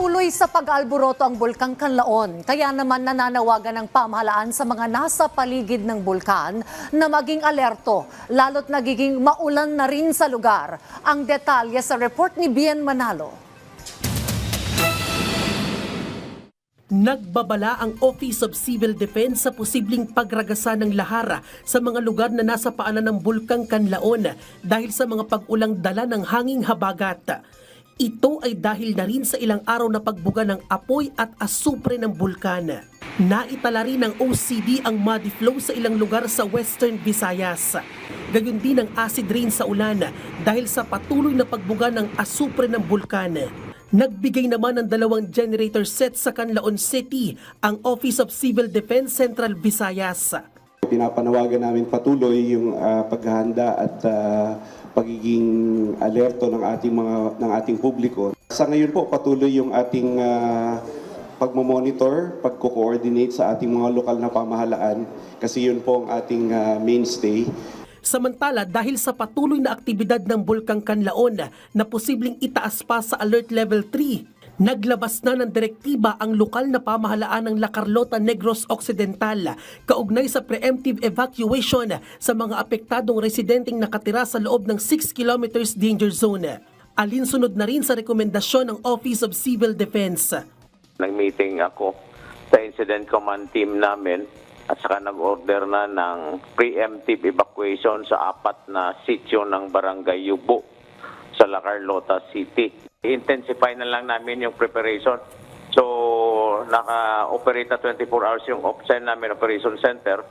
Patuloy sa pag-alboroto ang Bulkang Kanlaon. Kaya naman nananawagan ng pamahalaan sa mga nasa paligid ng bulkan na maging alerto, lalo't nagiging maulan na rin sa lugar. Ang detalye sa report ni Bien Manalo. Nagbabala ang Office of Civil Defense sa posibleng pagragasan ng lahara sa mga lugar na nasa paanan ng Bulkang Kanlaon dahil sa mga pag-ulang dala ng hanging habagat. Ito ay dahil na rin sa ilang araw na pagbuga ng apoy at asupre ng bulkan. Naitala rin ng OCD ang muddy flow sa ilang lugar sa Western Visayas. Gayon din ang acid rain sa ulan dahil sa patuloy na pagbuga ng asupre ng bulkan. Nagbigay naman ng dalawang generator set sa Canlaon City ang Office of Civil Defense Central Visayas. Pinapanawagan namin patuloy yung ah, paghahanda at ah, pagiging alerto ng ating mga ng ating publiko. Sa ngayon po patuloy yung ating ah, pagmo-monitor, pagko-coordinate sa ating mga lokal na pamahalaan kasi yun po ang ating ah, mainstay. Samantala dahil sa patuloy na aktibidad ng Bulkang Kanlaon na posibleng itaas pa sa Alert Level 3, naglabas na ng direktiba ang lokal na pamahalaan ng La Carlota Negros Occidental kaugnay sa preemptive evacuation sa mga apektadong residenteng nakatira sa loob ng 6 kilometers danger zone. Alinsunod na rin sa rekomendasyon ng Office of Civil Defense. Nag-meeting ako sa incident command team namin at saka nag-order na ng preemptive evacuation sa apat na sityo ng Barangay Yubo La Carlota City. Intensify na lang namin yung preparation. So, naka-operate na 24 hours yung OPSEN namin, Operation Center,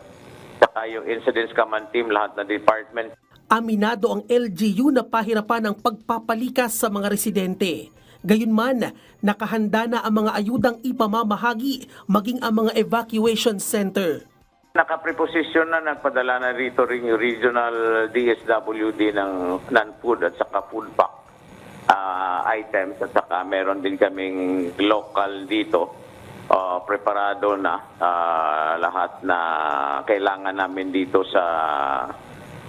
saka yung incidents command team, lahat na department. Aminado ang LGU na pahirapan ang pagpapalikas sa mga residente. Gayunman, nakahanda na ang mga ayudang ipamamahagi maging ang mga evacuation center. Nakapreposisyon na nagpadala na rito rin yung regional DSWD ng non-food at saka food pack ah, items at saka meron din kaming local dito ah, preparado na ah, lahat na kailangan namin dito sa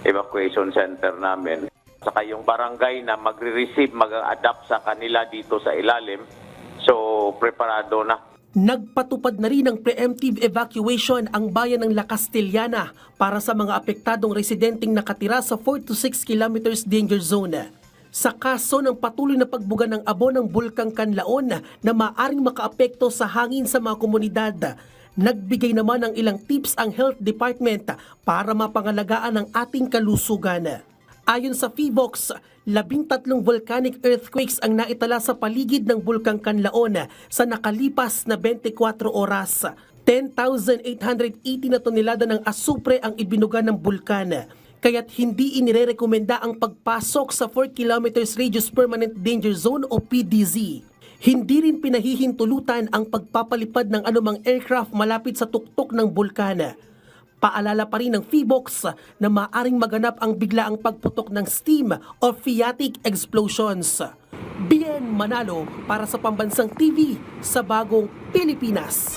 evacuation center namin. Saka yung barangay na magre-receive, mag-adapt sa kanila dito sa ilalim. So, preparado na. Nagpatupad na rin ng preemptive evacuation ang bayan ng La Castellana para sa mga apektadong residenteng nakatira sa 4 to 6 kilometers danger zone. Sa kaso ng patuloy na pagbuga ng abo ng Bulkang Kanlaon na maaring makaapekto sa hangin sa mga komunidad, nagbigay naman ng ilang tips ang Health Department para mapangalagaan ang ating kalusugan. Ayon sa PHIVOX, labing volcanic earthquakes ang naitala sa paligid ng Bulkang Kanlaon sa nakalipas na 24 oras. 10,880 na tonelada ng asupre ang ibinuga ng bulkan. Kaya't hindi inirerekomenda ang pagpasok sa 4 kilometers radius permanent danger zone o PDZ. Hindi rin pinahihintulutan ang pagpapalipad ng anumang aircraft malapit sa tuktok ng bulkan. Paalala pa rin ng PHIVOX na maaring maganap ang biglaang pagputok ng steam o phreatic explosions. Bien Manalo para sa Pambansang TV sa Bagong Pilipinas.